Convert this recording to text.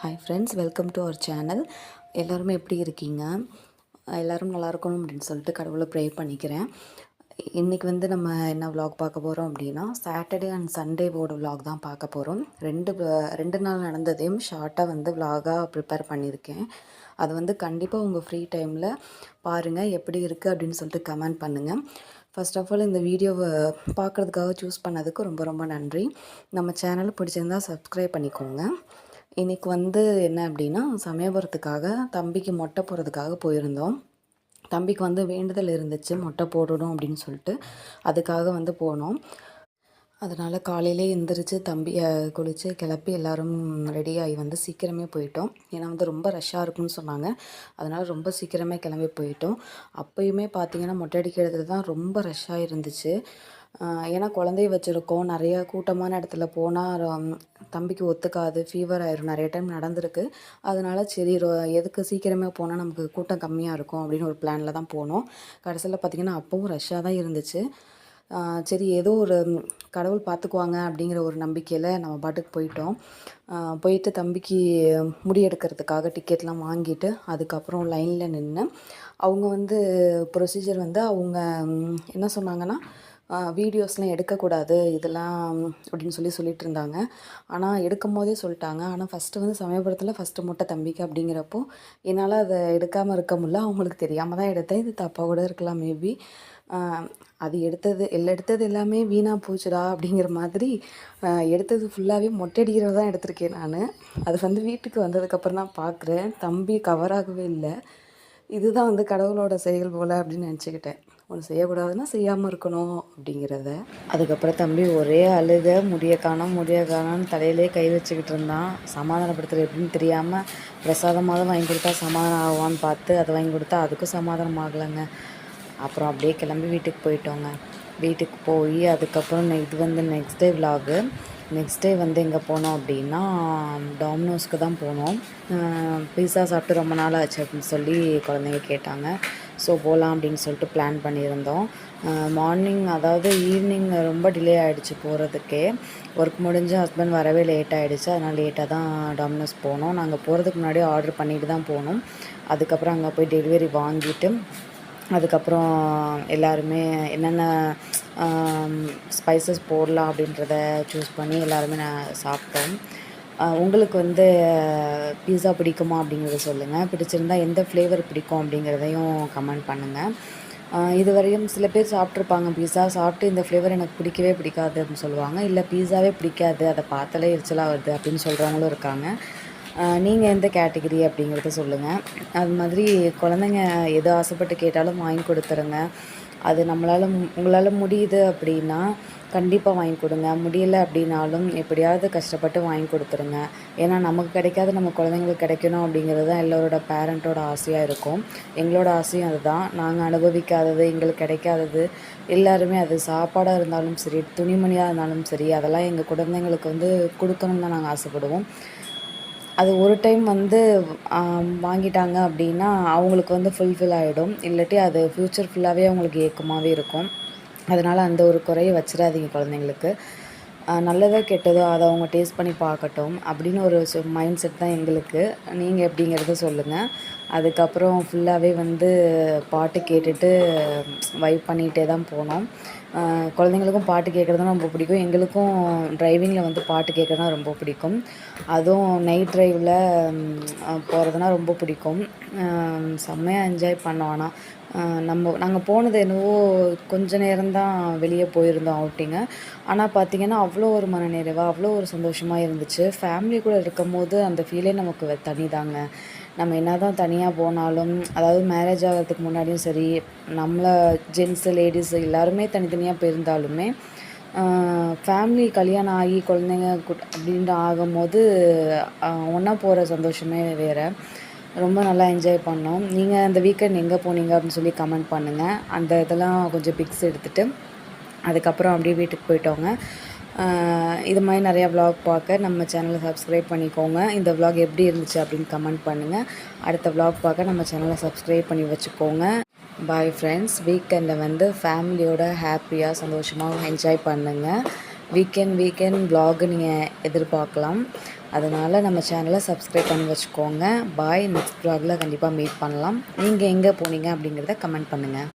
Hi friends welcome to our channel எல்லாருமே எப்படி இருக்கீங்க? எல்லோரும் நல்லா இருக்கணும் அப்படின்னு சொல்லிட்டு கடவுளை ப்ரே பண்ணிக்கிறேன். இன்றைக்கி வந்து நம்ம என்ன விலாக் பார்க்க போகிறோம் அப்படின்னா சாட்டர்டே அண்ட் சண்டேவோட விலாக் தான் பார்க்க போகிறோம் ரெண்டு ரெண்டு நாள் நடந்ததையும் ஷார்ட்டாக வந்து விலாகாக ப்ரிப்பேர் பண்ணியிருக்கேன். அது வந்து கண்டிப்பாக உங்கள் ஃப்ரீ டைமில் பாருங்கள் எப்படி இருக்குது அப்படின்னு சொல்லிட்டு கமெண்ட் பண்ணுங்கள் ஃபர்ஸ்ட் ஆஃப் ஆல் இந்த வீடியோவை பார்க்குறதுக்காக சூஸ் பண்ணதுக்கு ரொம்ப ரொம்ப நன்றி. நம்ம சேனல் பிடிச்சிருந்தா சப்ஸ்கிரைப் பண்ணிக்கோங்க. இன்றைக்கி வந்து என்ன அப்படின்னா சமயபுரத்துக்காக தம்பிக்கு மொட்டை போடுறதுக்காக போயிருந்தோம். தம்பிக்கு வந்து வேண்டுதல் இருந்துச்சு மொட்டை போடணும் அப்படின்னு சொல்லிட்டு அதுக்காக வந்து போனோம். அதனால் காலையிலே எந்திரிச்சு தம்பியை குளித்து கிளப்பி எல்லோரும் ரெடியாகி வந்து சீக்கிரமே போயிட்டோம். ஏன்னா வந்து ரொம்ப ரஷ்ஷாக இருக்கும்னு சொன்னாங்க. அதனால் ரொம்ப சீக்கிரமே கிளம்பி போயிட்டோம். அப்போயுமே பார்த்தீங்கன்னா மொட்டை அடிக்கிறது தான் ரொம்ப ரஷ்ஷாக இருந்துச்சு. ஏன்னா குழந்தைய வச்சுருக்கோம். நிறைய கூட்டமான இடத்துல போனால் தம்பிக்கு ஒத்துக்காது. ஃபீவர் ஆயிரும். நிறைய டைம் நடந்திருக்கு. அதனால சரி எதுக்கு சீக்கிரமே போனால் நமக்கு கூட்டம் கம்மியாக இருக்கும் அப்படின்னு ஒரு பிளானில் தான் போனோம். கடைசியில் பார்த்திங்கன்னா அப்பவும் ரஷ்ஷாக தான் இருந்துச்சு. சரி ஏதோ ஒரு கடவுள் பார்த்துக்குவாங்க அப்படிங்கிற ஒரு நம்பிக்கையில் நம்ம பாட்டுக்கு போயிட்டோம். போயிட்டு தம்பிக்கு முடி எடுக்கிறதுக்காக டிக்கெட்லாம் வாங்கிட்டு அதுக்கப்புறம் லைனில் நின்று அவங்க வந்து ப்ரொசீஜர் வந்து அவங்க என்ன சொன்னாங்கன்னா வீடியோஸ்லாம் எடுக்கக்கூடாது இதெல்லாம் அப்படின்னு சொல்லி சொல்லிட்டு இருந்தாங்க ஆனால் எடுக்கும் போதே சொல்லிட்டாங்க. ஆனால் ஃபஸ்ட்டு வந்து சமயபுரத்தில் ஃபஸ்ட்டு முட்டை தம்பிக்கு அப்படிங்கிறப்போ என்னால் அதை எடுக்காமல் இருக்க முடியல. அவங்களுக்கு தெரியாமல் தான் எடுத்தேன். இது தப்பாக கூட இருக்கலாம் மேபி அது எடுத்தது எல்லாம் எடுத்தது எல்லாமே வீணாக போச்சுடா அப்படிங்கிற மாதிரி எடுத்தது ஃபுல்லாகவே மொட்டை அடிக்கிறது தான் எடுத்திருக்கேன் நான். அது வந்து வீட்டுக்கு வந்ததுக்கப்புறம் தான் பார்க்குறேன் தம்பி கவராகவே இல்லை. இதுதான் வந்து கடவுளோட செயல் போல் அப்படின்னு நினச்சிக்கிட்டேன். ஒன்று செய்யக்கூடாதுன்னா செய்யாமல் இருக்கணும் அப்படிங்கிறத. அதுக்கப்புறம் தம்பி ஒரே அழுக முடிய காணோம் முடிய காணோம்னு தலையிலே கை வச்சுக்கிட்டு இருந்தான். சமாதானப்படுத்துறது எப்படின்னு தெரியாமல் பிரசாதமாக வாங்கி கொடுத்தா சமாதானம் ஆகுவான்னு பார்த்து அதை வாங்கி கொடுத்தா அதுக்கும் சமாதானம் ஆகலைங்க. அப்புறம் அப்படியே கிளம்பி வீட்டுக்கு போயிட்டோங்க. வீட்டுக்கு போய் அதுக்கப்புறம் இது வந்து நெக்ஸ்ட் டே விலாகு நெக்ஸ்ட் டே வந்து எங்கே போனோம் அப்படின்னா டாமினோஸ்க்கு தான் போனோம். பீஸா சாப்பிட்டு ரொம்ப நாள் ஆச்சு அப்படின்னு சொல்லி குழந்தைங்க கேட்டாங்க. ஸோ போகலாம் அப்படின்னு சொல்லிட்டு பிளான் பண்ணியிருந்தோம். மார்னிங் அதாவது ஈவினிங் ரொம்ப டிலே ஆகிடுச்சு போகிறதுக்கே ஒர்க் முடிஞ்சு ஹஸ்பண்ட் வரவே லேட் ஆகிடுச்சு அதனால் லேட்டாக தான் டாமினோஸ் போனோம். நாங்கள் போகிறதுக்கு முன்னாடி ஆர்டர் பண்ணிட்டு தான் போனோம். அதுக்கப்புறம் அங்கே போய் டெலிவரி வாங்கிட்டு அதுக்கப்புறம் எல்லாருமே என்னென்ன ஸ்பைசஸ் போடலாம் அப்படின்றத சூஸ் பண்ணி எல்லாருமே நான் சாப்பிட்டோம். உங்களுக்கு வந்து பீஸா பிடிக்குமா அப்படிங்கிறத சொல்லுங்கள் பிடிச்சிருந்தா எந்த ஃப்ளேவர் பிடிக்கும் அப்படிங்கிறதையும் கமெண்ட் பண்ணுங்கள் இதுவரையும் சில பேர் சாப்பிட்ருப்பாங்க பீஸா சாப்பிட்டு இந்த ஃப்ளேவர் எனக்கு பிடிக்கவே பிடிக்காது அப்படின்னு சொல்லுவாங்க. இல்லை பீஸாவே பிடிக்காது அதை பார்த்தாலே எரிச்சலாக வருது அப்படின்னு சொல்கிறவங்களும் இருக்காங்க. நீங்கள் எந்த கேட்டகரி அப்படிங்கிறத சொல்லுங்கள் அது மாதிரி குழந்தைங்க எது ஆசைப்பட்டு கேட்டாலும் வாங்கி கொடுத்துருங்க. அது நம்மளால் உங்களால் முடியுது அப்படின்னா கண்டிப்பாக வாங்கி கொடுங்க. முடியல அப்படின்னாலும் எப்படியாவது கஷ்டப்பட்டு வாங்கி கொடுத்துருங்க. ஏன்னா நமக்கு கிடைக்காது நம்ம குழந்தைங்களுக்கு கிடைக்கணும் அப்படிங்கிறது தான் எல்லோரோட பேரண்ட்டோட ஆசையாக இருக்கும். எங்களோட ஆசையும் அதுதான். நாங்கள் அனுபவிக்காதது எங்களுக்கு கிடைக்காதது எல்லாருமே அது சாப்பாடாக இருந்தாலும் சரி துணிமணியாக இருந்தாலும் சரி அதெல்லாம் எங்கள் குழந்தைங்களுக்கு வந்து கொடுக்கணும்னு தான் நாங்கள் ஆசைப்படுவோம். அது ஒரு டைம் வந்து வாங்கிட்டாங்க அப்படின்னா அவங்களுக்கு வந்து ஃபுல்ஃபில் ஆகிடும் இல்லாட்டி அது ஃப்யூச்சர் ஃபுல்லாகவே அவங்களுக்கு ஏக்கமாகவே இருக்கும். அதனால் அந்த ஒரு குறையை வச்சிடாதீங்க குழந்தைங்களுக்கு. நல்லதோ கெட்டதோ அதை அவங்க டேஸ்ட் பண்ணி பார்க்கட்டும் அப்படின்னு ஒரு மைண்ட் செட் தான் எங்களுக்கு. நீங்கள் எப்படிங்கிறத சொல்லுங்கள் அதுக்கப்புறம் ஃபுல்லாகவே வந்து பாட்டு கேட்டுட்டு வைப் பண்ணிகிட்டே தான் போனோம். குழந்தைங்களுக்கும் பாட்டு கேட்குறதுனா ரொம்ப பிடிக்கும். எங்களுக்கும் டிரைவிங்கில் வந்து பாட்டு கேட்குறதுனா ரொம்ப பிடிக்கும். அதுவும் நைட் ட்ரைவில் போகிறதுனா ரொம்ப பிடிக்கும். செம்மையாக என்ஜாய் பண்ணோம். ஆனால் நம்ம நாங்கள் போனது என்னவோ கொஞ்ச நேரம்தான் வெளியே போயிருந்தோம் அவுட்டிங்க ஆனால் பார்த்திங்கன்னா அவ்வளோ ஒரு மனநிறைவாக அவ்வளோ ஒரு சந்தோஷமாக இருந்துச்சு. ஃபேமிலி கூட இருக்கும் போது அந்த ஃபீலே நமக்கு தனி தாங்க நம்ம என்ன தான் தனியாக போனாலும் அதாவது மேரேஜ் ஆகிறதுக்கு முன்னாடியும் சரி நம்மளை ஜென்ஸு லேடிஸு எல்லாருமே தனித்தனியாக போயிருந்தாலுமே ஃபேமிலி கல்யாணம் ஆகி குழந்தைங்க குட்- அப்படின்ட்டு ஆகும்போது ஒன்றா போகிற சந்தோஷமே வேறு. ரொம்ப நல்லா என்ஜாய் பண்ணோம். நீங்கள் அந்த வீக்கெண்ட் எங்கே போனீங்க அப்படின்னு சொல்லி கமெண்ட் பண்ணுங்கள் அந்த இதெல்லாம் கொஞ்சம் பிக்ஸ் எடுத்துகிட்டு அதுக்கப்புறம் அப்படியே வீட்டுக்கு போயிட்டோங்க. இது மாதிரி நிறையா வ்ளாக் பார்க்க நம்ம சேனலை சப்ஸ்கிரைப் பண்ணிக்கோங்க. இந்த vlog எப்படி இருந்துச்சு அப்படின்னு கமெண்ட் பண்ணுங்கள் அடுத்த vlog பார்க்க நம்ம சேனலை சப்ஸ்கிரைப் பண்ணி வச்சுக்கோங்க. பாய் ஃப்ரெண்ட்ஸ் வீக்கெண்டை வந்து ஃபேமிலியோட ஹாப்பியாக சந்தோஷமாக என்ஜாய் பண்ணுங்கள் வீக்கெண்ட் வீக்கெண்ட் vlog நீங்கள் எதிர்பார்க்கலாம். அதனால் நம்ம சேனலை சப்ஸ்கிரைப் பண்ணி வச்சுக்கோங்க. பாய் நெக்ஸ்ட் வ்ளாகில் கண்டிப்பாக மீட் பண்ணலாம். நீங்கள் எங்கே போனீங்க அப்படிங்கிறத கமெண்ட் பண்ணுங்கள்